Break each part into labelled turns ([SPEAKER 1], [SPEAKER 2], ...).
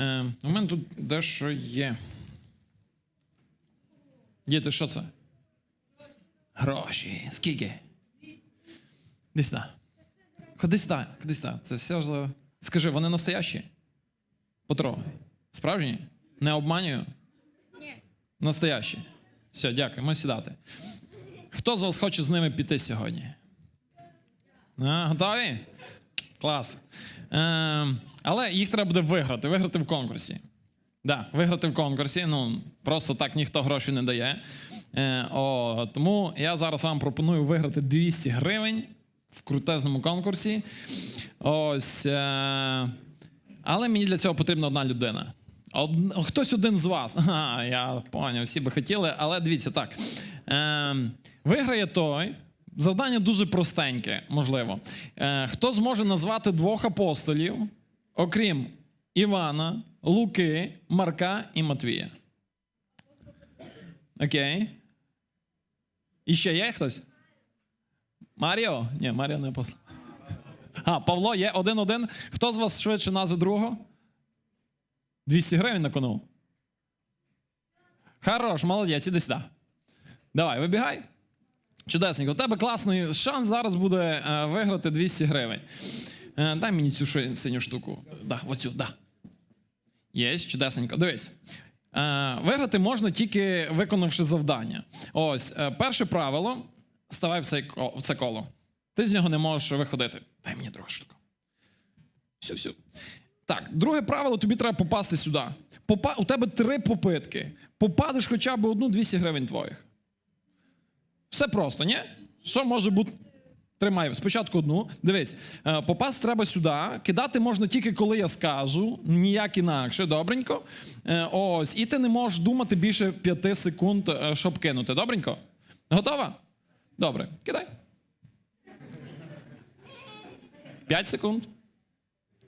[SPEAKER 1] Е, у мене тут дещо є. Діти, що це? Гроші. Скільки? Десь сюди. Ходи сюди, ходи сюди. Це все ж. Скажи, вони настоящі? Потрогай. Справжні? Не обманюю?
[SPEAKER 2] Ні.
[SPEAKER 1] Настоящі. Все, дякую, можеш сідати. Хто з вас хоче з ними піти сьогодні? А, готові? Клас. Е, але їх треба буде виграти, виграти в конкурсі. Да, виграти в конкурсі. Ну, просто так ніхто гроші не дає. Е, о, тому я зараз вам пропоную виграти 200 гривень в крутезному конкурсі. Ось. Е, але мені для цього потрібна одна людина. Од... Хтось один з вас. Ага, я поняв, всі би хотіли, але дивіться так. Е, виграє той. Завдання дуже простеньке, можливо. Е, хто зможе назвати двох апостолів, окрім Івана, Луки, Марка і Матвія? Окей. І ще є хтось? Маріо? Ні, Маріо не апостол. А, Павло є один-один. Хто з вас швидше назви другого? 200 гривень на кону. Хорош, молодець, іди сюди. Давай, вибігай. Чудесненько. У тебе класний шанс зараз буде е, виграти 200 гривень. Е, дай мені цю синю штуку. Да, оцю, да. Є, чудесненько. Дивись. Е, виграти можна тільки виконавши завдання. Ось, е, перше правило: ставай в це коло. Ти з нього не можеш виходити. Дай мені другу штуку. Все, все. Так, друге правило, тобі треба попасти сюди. Попа... У тебе три попитки. Попадеш хоча б одну 200 гривень твоїх. Все просто, ні? Що може бути? Тримай спочатку одну. Дивись, е, попасти треба сюди. Кидати можна тільки коли я скажу, ніяк інакше, добренько. Е, Ось, і ти не можеш думати більше 5 секунд, е, щоб кинути. Добренько? Готова? Добре, кидай. 5 секунд.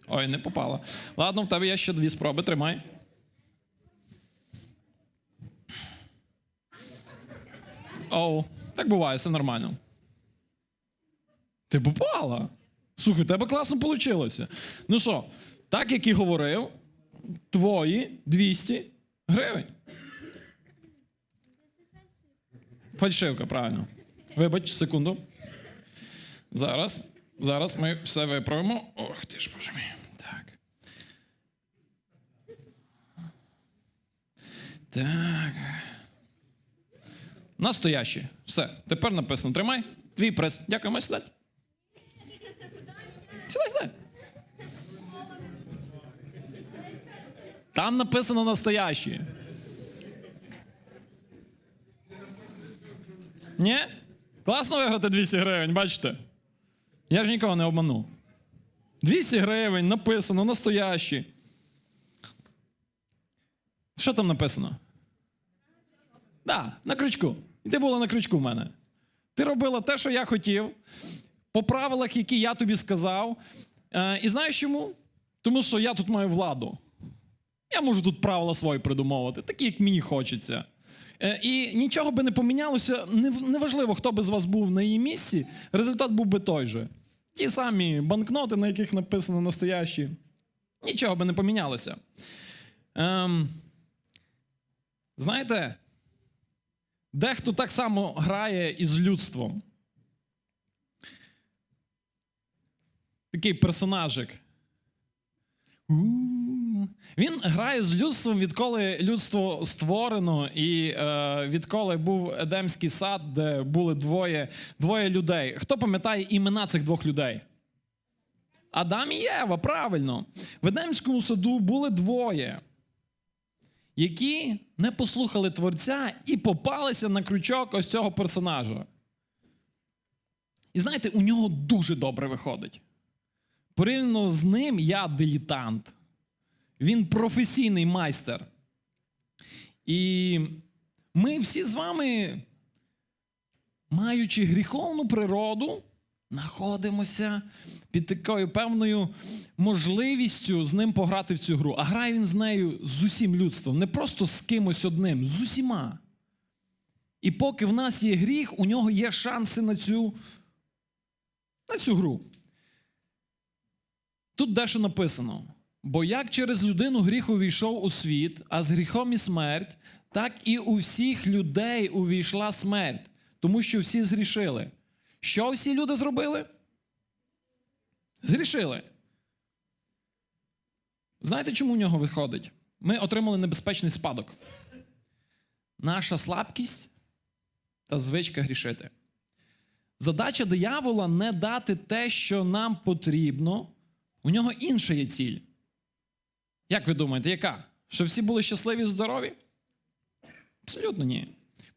[SPEAKER 1] Ой, не попала. Ладно, в тебе є ще дві спроби, тримай. Оу, так буває, все нормально. Ти попала. Слухай, у тебе класно вийшло. Ну що, так як і говорив, твої 200 гривень. Фальшивка, правильно. Вибач, секунду. Зараз. Зараз ми все виправимо. Ох ти ж боже мій. Так. Так. Настоящі. Все. Тепер написано. Тримай. Твій прес. Дякую, можеш Там написано настоящі. Ні? Класно виграти 200 гривень, бачите? Я ж нікого не обманув. 200 гривень написано, настоящі. Що там написано? Так, да, на крючку. І ти була на крючку в мене. Ти робила те, що я хотів, по правилах, які я тобі сказав. Е, і знаєш чому? Тому що я тут маю владу. Я можу тут правила свої придумовувати, такі, як мені хочеться. Е, І нічого би не помінялося, неважливо, хто би з вас був на її місці, результат був би той же. Ті самі банкноти, на яких написано настоящі. Нічого би не помінялося. Ем, знаєте, дехто так само грає із людством. Такий персонажик. У-у-у. Він грає з людством, відколи людство створено, і е, відколи був Едемський сад, де були двоє, двоє людей. Хто пам'ятає імена цих двох людей? Адам і Єва, правильно. В Едемському саду були двоє, які не послухали Творця і попалися на крючок ось цього персонажа. І знаєте, у нього дуже добре виходить. Порівняно з ним я дилетант. Він професійний майстер. І ми всі з вами, маючи гріховну природу, знаходимося під такою певною можливістю з ним пограти в цю гру. А грає він з нею з усім людством, не просто з кимось одним, з усіма. І поки в нас є гріх, у нього є шанси на цю, на цю гру. Тут дещо написано. Бо як через людину гріх увійшов у світ, а з гріхом і смерть, так і у всіх людей увійшла смерть, тому що всі згрішили. Що всі люди зробили? Згрішили. Знаєте, чому в нього виходить? Ми отримали небезпечний спадок. Наша слабкість та звичка грішити. Задача диявола не дати те, що нам потрібно. У нього інша є ціль. Як ви думаєте, яка? Що всі були щасливі і здорові? Абсолютно ні.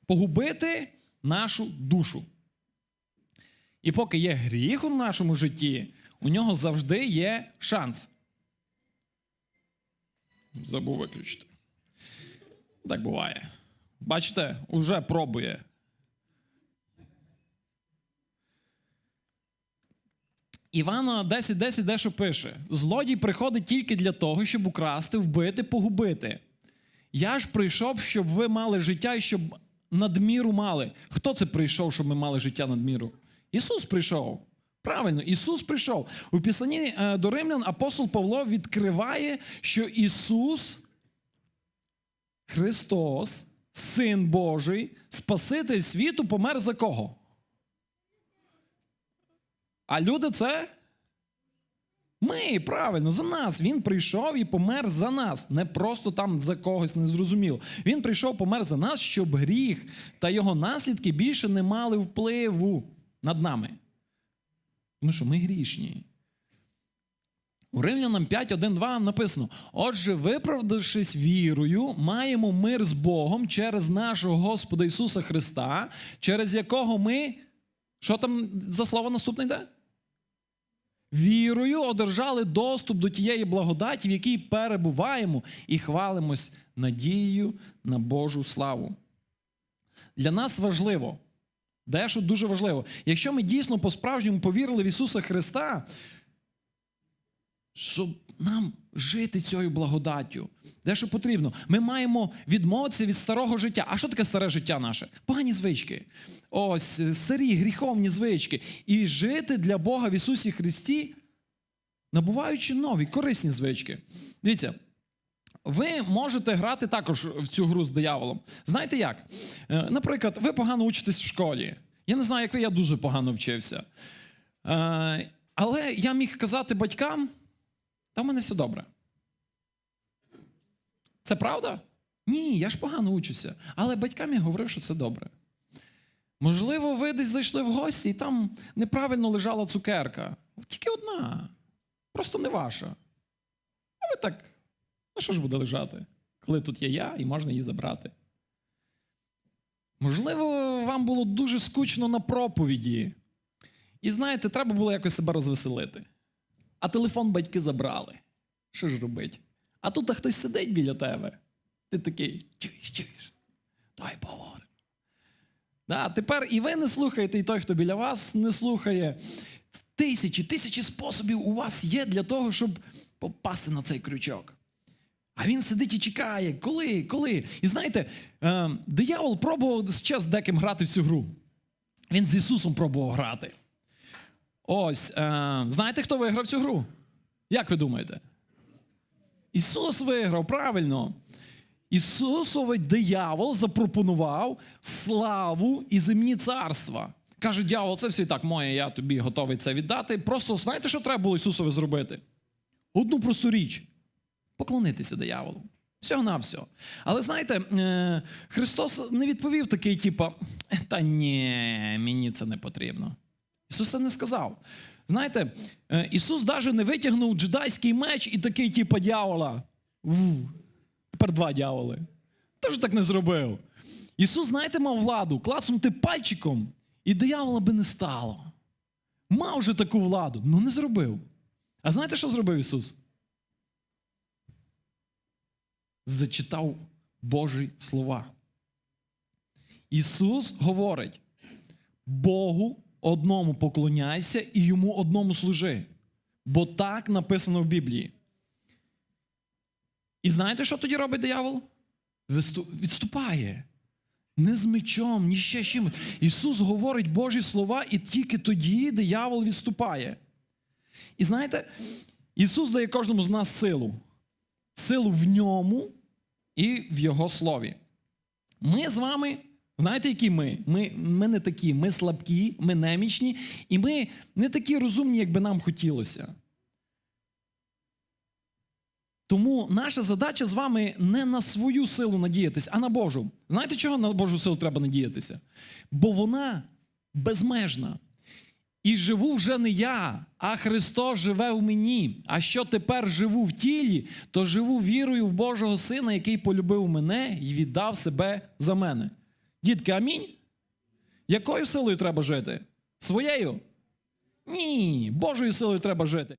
[SPEAKER 1] Погубити нашу душу. І поки є гріх у нашому житті, у нього завжди є шанс. Забув виключити. Так буває. Бачите, уже пробує. Івана 10.10 дещо пише: злодій приходить тільки для того, щоб украсти, вбити, погубити. Я ж прийшов, щоб ви мали життя і щоб надміру мали. Хто це прийшов, щоб ми мали життя надміру? Ісус прийшов. Правильно, Ісус прийшов. У Писанні е, до Римлян апостол Павло відкриває, що Ісус Христос, Син Божий, Спаситель світу, помер за кого? А люди це? Ми, правильно, за нас. Він прийшов і помер за нас. Не просто там за когось не зрозуміло. Він прийшов, помер за нас, щоб гріх та його наслідки більше не мали впливу над нами. Тому що ми грішні. У Римлянам 5, 1, 2 написано: Отже, виправдавшись вірою, маємо мир з Богом через нашого Господа Ісуса Христа, через якого ми. Що там за слово наступне йде? Вірою одержали доступ до тієї благодаті, в якій перебуваємо, і хвалимось надією на Божу славу. Для нас важливо, дещо дуже важливо, якщо ми дійсно по-справжньому повірили в Ісуса Христа, щоб нам жити цією благодаттю. Дещо потрібно. Ми маємо відмовитися від старого життя. А що таке старе життя наше? Погані звички. Ось старі гріховні звички. І жити для Бога в Ісусі Христі, набуваючи нові, корисні звички. Дивіться. Ви можете грати також в цю гру з дияволом. Знаєте як? Е, Наприклад, ви погано учитесь в школі. Я не знаю, як ви, я дуже погано вчився. Е, Але я міг казати батькам, та в мене все добре. Це правда? Ні, я ж погано учуся. Але батькам я говорив, що це добре. Можливо, ви десь зайшли в гості, і там неправильно лежала цукерка. Тільки одна. Просто не ваша. А ви так, ну що ж буде лежати, коли тут є я і можна її забрати? Можливо, вам було дуже скучно на проповіді. І знаєте, треба було якось себе розвеселити. А телефон батьки забрали. Що ж робить? А тут хтось сидить біля тебе. Ти такий, чуєш, чуєш, давай поговоримо. Да, тепер і ви не слухаєте, і той, хто біля вас, не слухає. Тисячі, тисячі способів у вас є для того, щоб попасти на цей крючок. А він сидить і чекає, коли, коли. І знаєте, е, диявол пробував з деким грати в цю гру. Він з Ісусом пробував грати. Ось, е, знаєте, хто виграв цю гру? Як ви думаєте? Ісус виграв, правильно. Ісусовий диявол запропонував славу і земні царства. Каже, дьявол, це все так моє, я тобі готовий це віддати. Просто знаєте, що треба було Ісусові зробити? Одну просту річ поклонитися дияволу. Всього на всього. Але знаєте, е, Христос не відповів такий, типу, та ні, мені це не потрібно. Ісус це не сказав. Знаєте, е, Ісус навіть не витягнув джедайський меч і такий, типу, дьявола. Тепер два дьяволи. Теж так не зробив. Ісус, знаєте, мав владу клацнути пальчиком, і диявола би не стало. Мав же таку владу, але не зробив. А знаєте, що зробив Ісус? Зачитав Божі слова. Ісус говорить: Богу одному поклоняйся і йому одному служи. Бо так написано в Біблії. І знаєте, що тоді робить диявол? Відступає. Не з мечом, ні ще чимось. Ісус говорить Божі слова, і тільки тоді диявол відступає. І знаєте, Ісус дає кожному з нас силу. Силу в ньому і в Його слові. Ми з вами, знаєте, які ми? Ми, ми не такі, ми слабкі, ми немічні, і ми не такі розумні, як би нам хотілося. Тому наша задача з вами не на свою силу надіятися, а на Божу. Знаєте, чого на Божу силу треба надіятися? Бо вона безмежна. І живу вже не я, а Христос живе в мені. А що тепер живу в тілі, то живу вірою в Божого Сина, який полюбив мене і віддав себе за мене. Дітки, амінь? Якою силою треба жити? Своєю? Ні, Божою силою треба жити.